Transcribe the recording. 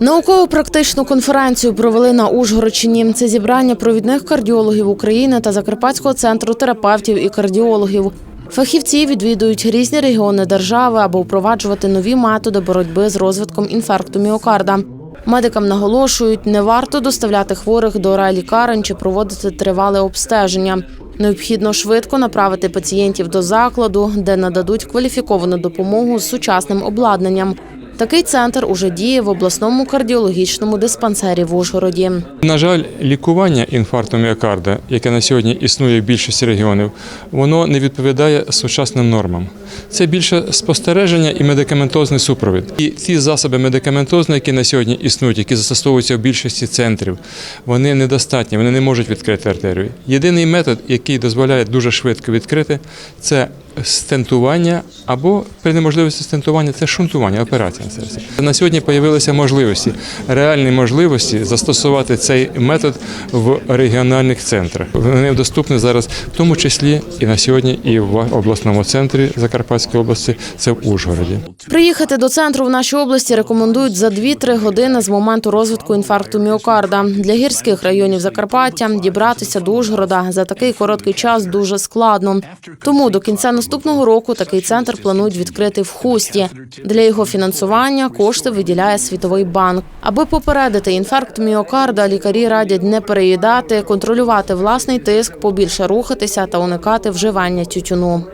Науково-практичну конференцію провели на Ужгородщині. Це зібрання провідних кардіологів України та Закарпатського центру терапевтів і кардіологів. Фахівці відвідують різні регіони держави, аби впроваджувати нові методи боротьби з розвитком інфаркту міокарда. Медикам наголошують, не варто доставляти хворих до райлікарень чи проводити тривале обстеження. Необхідно швидко направити пацієнтів до закладу, де нададуть кваліфіковану допомогу з сучасним обладнанням. Такий центр уже діє в обласному кардіологічному диспансері в Ужгороді. На жаль, лікування інфаркту міокарда, яке на сьогодні існує в більшості регіонів, воно не відповідає сучасним нормам. Це більше спостереження і медикаментозний супровід. І ті засоби медикаментозні, які на сьогодні існують, які застосовуються в більшості центрів, вони недостатні, вони не можуть відкрити артерію. Єдиний метод, який дозволяє дуже швидко відкрити, це стентування або при неможливості стентування це шунтування, операція на серці. На сьогодні з'явилися можливості, реальні можливості застосувати цей метод в регіональних центрах. Вони доступні зараз, в тому числі і на сьогодні, і в обласному центрі Закарпатської області, це в Ужгороді. Приїхати до центру в нашій області рекомендують за 2-3 години з моменту розвитку інфаркту міокарда. Для гірських районів Закарпаття дібратися до Ужгорода за такий короткий час дуже складно. Тому до кінця наступного року такий центр планують відкрити в Хусті. Для його фінансування кошти виділяє Світовий банк. Аби попередити інфаркт міокарда, лікарі радять не переїдати, контролювати власний тиск, побільше рухатися та уникати вживання тютюну.